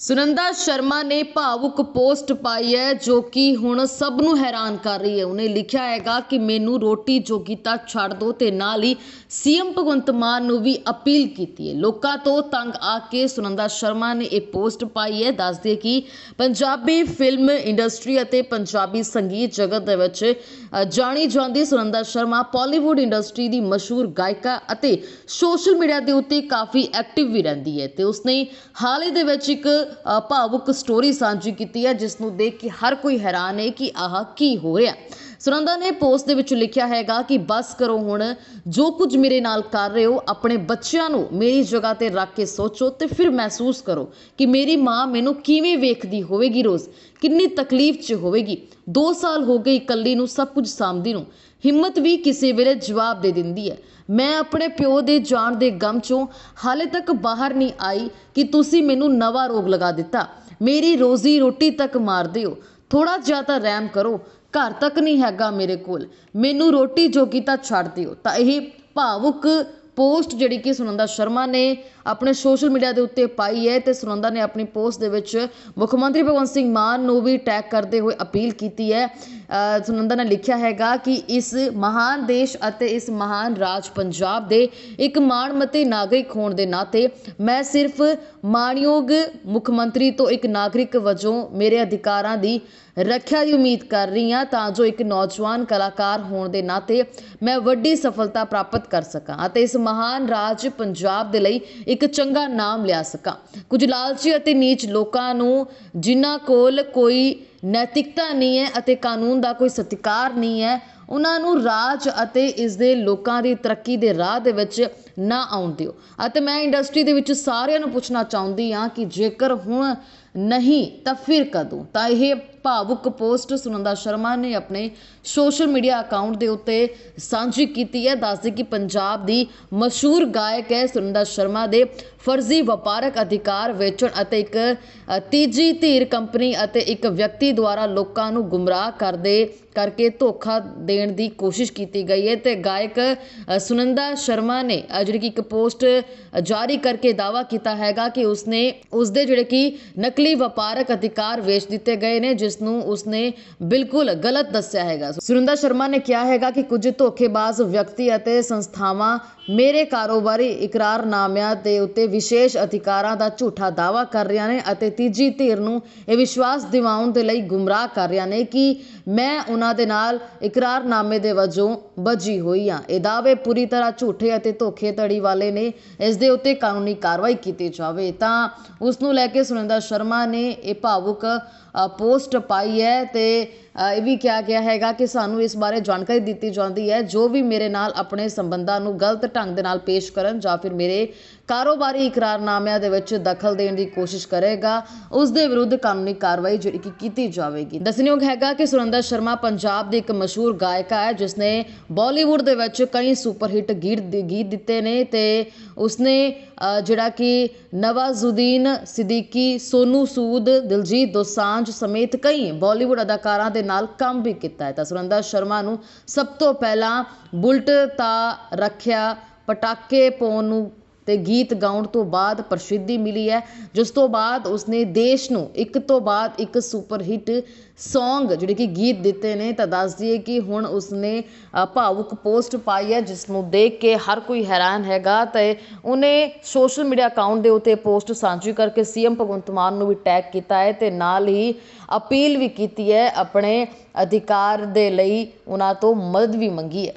ਸੁਨੰਦਾ ਸ਼ਰਮਾ ਨੇ ਭਾਵੁਕ ਪੋਸਟ ਪਾਈ ਹੈ ਜੋ ਕਿ ਹੁਣ ਸਭ ਨੂੰ ਹੈਰਾਨ ਕਰ ਰਹੀ ਹੈ। ਉਹਨੇ ਲਿਖਿਆ ਹੈਗਾ ਕਿ ਮੈਨੂੰ ਰੋਟੀ ਜੋਗੀ ਤਾਂ ਛੱਡ ਦਿਓ ਤੇ ਨਾਲ ਹੀ ਸੀਐਮ ਭਗਵੰਤ ਮਾਨ ਨੂੰ ਵੀ ਅਪੀਲ ਕੀਤੀ ਹੈ। ਲੋਕਾਂ ਤੋਂ ਤੰਗ ਆ ਕੇ ਸੁਨੰਦਾ ਸ਼ਰਮਾ ਨੇ ਇਹ ਪੋਸਟ ਪਾਈ ਹੈ। ਦੱਸਦੇ ਕਿ ਪੰਜਾਬੀ ਫਿਲਮ ਇੰਡਸਟਰੀ ਅਤੇ ਪੰਜਾਬੀ ਸੰਗੀਤ ਜਗਤ ਦੇ ਵਿੱਚ ਜਾਣੀ ਜਾਂਦੀ ਸੁਨੰਦਾ ਸ਼ਰਮਾ ਪਾਲੀਵੁੱਡ ਇੰਡਸਟਰੀ ਦੀ ਮਸ਼ਹੂਰ ਗਾਇਕਾ ਅਤੇ ਸੋਸ਼ਲ ਮੀਡੀਆ ਦੇ ਉੱਤੇ ਕਾਫੀ ਐਕਟਿਵ ਵੀ ਰਹਿੰਦੀ ਹੈ ਤੇ ਉਸਨੇ ਹਾਲ ਹੀ ਦੇ ਵਿੱਚ ਇੱਕ ਭਾਵੁਕ ਸਟੋਰੀ ਸਾਂਝੀ ਕੀਤੀ ਹੈ ਜਿਸ ਨੂੰ ਦੇਖ ਕੇ ਹਰ ਕੋਈ ਹੈਰਾਨ ਹੈ ਕਿ ਆਹ ਕੀ ਹੋ ਰਿਹਾ। ਸੁਨੰਦਾ ਨੇ ਪੋਸਟ ਦੇ ਵਿੱਚ ਲਿਖਿਆ ਹੈਗਾ ਕਿ ਬਸ ਕਰੋ ਹੁਣ ਜੋ ਕੁਝ ਮੇਰੇ ਨਾਲ ਕਰ ਰਹੇ ਹੋ, ਆਪਣੇ ਬੱਚਿਆਂ ਨੂੰ ਮੇਰੀ ਜਗ੍ਹਾ ਤੇ ਰੱਖ ਕੇ ਸੋਚੋ ਤੇ ਫਿਰ ਮਹਿਸੂਸ ਕਰੋ ਕਿ ਮੇਰੀ ਮਾਂ ਮੈਨੂੰ ਕਿਵੇਂ ਵੇਖਦੀ ਹੋਵੇਗੀ ਰੋਜ਼, ਕਿੰਨੀ ਤਕਲੀਫ 'ਚ ਹੋਵੇਗੀ। 2 ਸਾਲ ਹੋ ਗਏ ਇਕੱਲੀ ਨੂੰ ਸਭ ਕੁਝ ਸਾਂਭਦੀ ਨੂੰ। ਹਿੰਮਤ ਵੀ ਕਿਸੇ ਵੇਲੇ ਜਵਾਬ ਦੇ ਦਿੰਦੀ ਹੈ। ਮੈਂ ਆਪਣੇ ਪਿਓ ਦੇ ਜਾਣ ਦੇ ਗਮ ਚੋਂ ਹਾਲੇ ਤੱਕ ਬਾਹਰ ਨਹੀਂ ਆਈ ਕਿ ਤੁਸੀਂ ਮੈਨੂੰ ਨਵਾਂ ਰੋਗ ਲਗਾ ਦਿੱਤਾ। ਮੇਰੀ ਰੋਜ਼ੀ ਰੋਟੀ ਤੱਕ ਮਾਰਦੇ ਹੋ। ਥੋੜਾ ਜਿਹਾ ਤਾਂ ਰਹਿਮ ਕਰੋ, ਘਰ ਤੱਕ ਨਹੀਂ ਹੈਗਾ ਮੇਰੇ ਕੋਲ। ਮੈਨੂੰ ਰੋਟੀ ਜੋਗੀ ਤਾਂ ਛੱਡ ਦਿਓ। ਤਾਂ ਇਹ ਭਾਵੁਕ ਪੋਸਟ ਜਿਹੜੀ ਕਿ ਸੁਨੰਦਾ ਸ਼ਰਮਾ ਨੇ ਆਪਣੇ ਸੋਸ਼ਲ ਮੀਡੀਆ ਦੇ ਉੱਤੇ ਪਾਈ ਹੈ ਤੇ ਸੁਨੰਦਾ ਨੇ ਆਪਣੀ ਪੋਸਟ ਦੇ ਵਿੱਚ ਮੁੱਖ ਮੰਤਰੀ ਭਗਵੰਤ ਸਿੰਘ ਮਾਨ ਨੂੰ ਵੀ ਟੈਗ ਕਰਦੇ ਹੋਏ ਅਪੀਲ ਕੀਤੀ ਹੈ। ਸੁਨੰਦਾ ਨੇ ਲਿਖਿਆ ਹੈਗਾ ਕਿ ਇਸ ਮਹਾਨ ਦੇਸ਼ ਅਤੇ ਇਸ ਮਹਾਨ ਰਾਜ ਪੰਜਾਬ ਦੇ ਇੱਕ ਮਾਣਮਤੀ ਨਾਗਰਿਕ ਹੋਣ ਦੇ ਨਾਤੇ ਮੈਂ ਸਿਰਫ ਮਾਣਯੋਗ ਮੁੱਖ ਮੰਤਰੀ ਤੋਂ ਇੱਕ ਨਾਗਰਿਕ ਵਜੋਂ ਮੇਰੇ ਅਧਿਕਾਰਾਂ ਦੀ ਰੱਖਿਆ ਦੀ ਉਮੀਦ ਕਰ ਰਹੀ ਹਾਂ ਤਾਂ ਜੋ ਇੱਕ ਨੌਜਵਾਨ ਕਲਾਕਾਰ ਹੋਣ ਦੇ ਨਾਤੇ ਮੈਂ ਵੱਡੀ ਸਫਲਤਾ ਪ੍ਰਾਪਤ ਕਰ ਸਕਾਂ ਅਤੇ ਇਸ ਮਹਾਨ ਰਾਜ ਪੰਜਾਬ ਦੇ ਲਈ ਇੱਕ ਚੰਗਾ ਨਾਮ ਲਿਆ ਸਕਾਂ। ਕੁਝ ਲਾਲਚੀ ਅਤੇ ਨੀਚ ਲੋਕਾਂ ਨੂੰ ਜਿਨ੍ਹਾਂ ਕੋਲ ਕੋਈ ਨੈਤਿਕਤਾ ਨਹੀਂ ਹੈ ਅਤੇ ਕਾਨੂੰਨ ਦਾ ਕੋਈ ਸਤਿਕਾਰ ਨਹੀਂ ਹੈ, ਉਹਨਾਂ ਨੂੰ ਰਾਜ ਅਤੇ ਇਸ ਦੇ ਲੋਕਾਂ ਦੀ ਤਰੱਕੀ ਦੇ ਰਾਹ ਦੇ ਵਿੱਚ ਨਾ ਆਉਣ ਦਿਓ। ਅਤੇ ਮੈਂ ਇੰਡਸਟਰੀ ਦੇ ਵਿੱਚ ਸਾਰਿਆਂ ਨੂੰ ਪੁੱਛਣਾ ਚਾਹੁੰਦੀ ਹਾਂ ਕਿ ਜੇਕਰ ਹੁਣ ਨਹੀਂ ਤਾਂ ਫਿਰ ਕਦੋਂ? ਤਾਂ ਇਹ ਭਾਵੁਕ ਪੋਸਟ ਸੁਨੰਦਾ ਸ਼ਰਮਾ ਨੇ ਆਪਣੇ ਸੋਸ਼ਲ ਮੀਡੀਆ ਅਕਾਊਂਟ ਦੇ ਉੱਤੇ ਸਾਂਝੀ ਕੀਤੀ ਹੈ। ਦੱਸਦੇ ਕਿ ਪੰਜਾਬ ਦੀ ਮਸ਼ਹੂਰ ਗਾਇਕ ਹੈ। ਸੁਨੰਦਾ ਸ਼ਰਮਾ ਦੇ ਫਰਜ਼ੀ ਵਪਾਰਕ ਅਧਿਕਾਰ ਵੇਚਣ ਅਤੇ ਇੱਕ ਤੀਜੀ ਧੀਰ ਕੰਪਨੀ ਅਤੇ ਇੱਕ ਵਿਅਕਤੀ ਦੁਆਰਾ ਲੋਕਾਂ ਨੂੰ ਗੁੰਮਰਾਹ ਕਰਦੇ ਕਰਕੇ ਧੋਖਾ ਦੇਣ ਦੀ ਕੋਸ਼ਿਸ਼ ਕੀਤੀ ਗਈ ਹੈ ਤੇ ਗਾਇਕ ਅ, ਸੁਨੰਦਾ ਸ਼ਰਮਾ ਨੇ ਜਿਹੜੀ ਕਿ ਇੱਕ ਪੋਸਟ ਜਾਰੀ ਕਰਕੇ ਦਾਵਾ ਕੀਤਾ ਹੈਗਾ ਕਿ ਉਸਨੇ ਉਸਦੇ ਜਿਹੜੇ ਕਿ ਨਕਲੀ ਵਪਾਰਕ ਅਧਿਕਾਰ ਵੇਚ ਦਿੱਤੇ ਗਏ ਨੇ ਜਿਸ ਨੂੰ ਉਸਨੇ ਬਿਲਕੁਲ ਗਲਤ ਦੱਸਿਆ ਹੈਗਾ। ਸੁਰਿੰਦਰ ਸ਼ਰਮਾ ਨੇ ਕਿਹਾ ਹੈਗਾ ਕਿ ਕੁਝ ਧੋਖੇਬਾਜ਼ ਵਿਅਕਤੀ ਅਤੇ ਸੰਸਥਾਵਾਂ ਮੇਰੇ ਕਾਰੋਬਾਰੀ ਇਕਰਾਰਨਾਮਿਆਂ ਦੇ ਉੱਤੇ ਵਿਸ਼ੇਸ਼ ਅਧਿਕਾਰਾਂ ਦਾ ਝੂਠਾ ਦਾਵਾ ਕਰ ਰਹੀਆਂ ਨੇ ਅਤੇ ਤੀਜੀ ਧਿਰ ਨੂੰ ਇਹ ਵਿਸ਼ਵਾਸ ਦਿਵਾਉਣ ਦੇ ਲਈ ਗੁੰਮਰਾਹ ਕਰ ਰਹੀਆਂ ਨੇ ਕਿ ਮੈਂ ਉਹਨਾਂ ਦੇ ਨਾਲ ਇਕਰਾਰਨਾਮੇ ਦੇ ਵਜੋਂ ਬਜੀ ਹੋਈ ਹਾਂ। ਇਹ ਦਾਅਵੇ ਪੂਰੀ ਤਰ੍ਹਾਂ ਝੂਠੇ ਅਤੇ ਧੋਖੇਧੜੀ ਵਾਲੇ ਨੇ, ਇਸ ਦੇ ਉੱਤੇ ਕਾਨੂੰਨੀ ਕਾਰਵਾਈ ਕੀਤੀ ਜਾਵੇ। ਤਾਂ ਉਸ ਨੂੰ ਲੈ ਕੇ ਸੁਰਿੰਦਰ ਸ਼ਰਮਾ ਨੇ ਇਹ ਭਾਵੁਕ ਪੋਸਟ ਪਾਈ ਹੈ ਤੇ ਇਹ ਵੀ ਕਿਹਾ ਗਿਆ ਹੈਗਾ ਕਿ ਸਾਨੂੰ ਇਸ ਬਾਰੇ ਜਾਣਕਾਰੀ ਦਿੱਤੀ ਜਾਂਦੀ ਹੈ, ਜੋ ਵੀ ਮੇਰੇ ਨਾਲ ਆਪਣੇ ਸੰਬੰਧਾਂ ਨੂੰ ਗਲਤ ਢੰਗ ਦੇ ਨਾਲ ਪੇਸ਼ ਕਰਨ ਜਾਂ ਫਿਰ ਮੇਰੇ ਕਾਰੋਬਾਰੀ ਇਕਰਾਰਨਾਮਿਆਂ ਦੇ ਵਿੱਚ ਦਖਲ ਦੇਣ ਦੀ ਕੋਸ਼ਿਸ਼ ਕਰੇਗਾ, ਉਸ ਦੇ ਵਿਰੁੱਧ ਕਾਨੂੰਨੀ ਕਾਰਵਾਈ ਜਿਹੜੀ ਕਿ ਕੀਤੀ ਜਾਵੇਗੀ। ਦੱਸਣਯੋਗ ਹੈਗਾ ਕਿ ਸੁਰਿੰਦਰ ਸ਼ਰਮਾ ਪੰਜਾਬ ਦੀ ਇੱਕ ਮਸ਼ਹੂਰ ਗਾਇਕਾ ਹੈ ਜਿਸ ਨੇ ਬਾਲੀਵੁੱਡ ਦੇ ਵਿੱਚ ਕਈ ਸੁਪਰ ਹਿੱਟ ਗੀਤ ਗੀਤ ਦਿੱਤੇ ਨੇ ਤੇ ਉਸਨੇ ਜਿਹੜਾ ਕਿ ਨਵਾਜ਼ੁਦੀਨ ਸਿੱਦੀਕੀ, ਸੋਨੂ ਸੂਦ, ਦਿਲਜੀਤ ਦੋਸਾਂਝ ਸਮੇਤ ਕਈ ਬਾਲੀਵੁੱਡ ਅਦਾਕਾਰਾਂ ਦੇ ਨਾਲ ਕੰਮ ਵੀ ਕੀਤਾ ਹੈ। ਤਾਂ ਸੁਰਿੰਦਰ ਸ਼ਰਮਾ ਨੂੰ ਸਭ ਤੋਂ ਪਹਿਲਾਂ ਬੁਲਟ ਤਾਂ ਰੱਖਿਆ, ਪਟਾਕੇ ਪਾਉਣ ਨੂੰ ਅਤੇ ਗੀਤ ਗਾਉਣ ਤੋਂ ਬਾਅਦ ਪ੍ਰਸਿੱਧੀ ਮਿਲੀ ਹੈ, ਜਿਸ ਤੋਂ ਬਾਅਦ ਉਸਨੇ ਦੇਸ਼ ਨੂੰ ਇੱਕ ਤੋਂ ਬਾਅਦ ਇੱਕ ਸੁਪਰ ਹਿੱਟ Song ਜਿਹੜੇ ਕਿ ਗੀਤ ਦਿੱਤੇ ਨੇ, ਤਾਂ ਦੱਸ ਦਈਏ ਕਿ ਹੁਣ ਉਸਨੇ ਭਾਵੁਕ ਪੋਸਟ ਪਾਈ ਹੈ, ਜਿਸ ਨੂੰ ਦੇਖ ਕੇ ਹਰ ਕੋਈ ਹੈਰਾਨ ਹੈਗਾ ਅਤੇ ਉਹਨੇ ਸੋਸ਼ਲ ਮੀਡੀਆ ਅਕਾਊਂਟ ਦੇ ਉੱਤੇ ਪੋਸਟ ਸਾਂਝੀ ਕਰਕੇ ਸੀਐਮ ਭਗਵੰਤ ਮਾਨ ਨੂੰ ਵੀ ਟੈਗ ਕੀਤਾ ਹੈ ਤੇ ਨਾਲ ਹੀ ਅਪੀਲ ਵੀ ਕੀਤੀ ਹੈ, ਆਪਣੇ ਅਧਿਕਾਰ ਦੇ ਲਈ ਉਹਨਾਂ ਤੋਂ ਮਦਦ ਵੀ ਮੰਗੀ ਹੈ।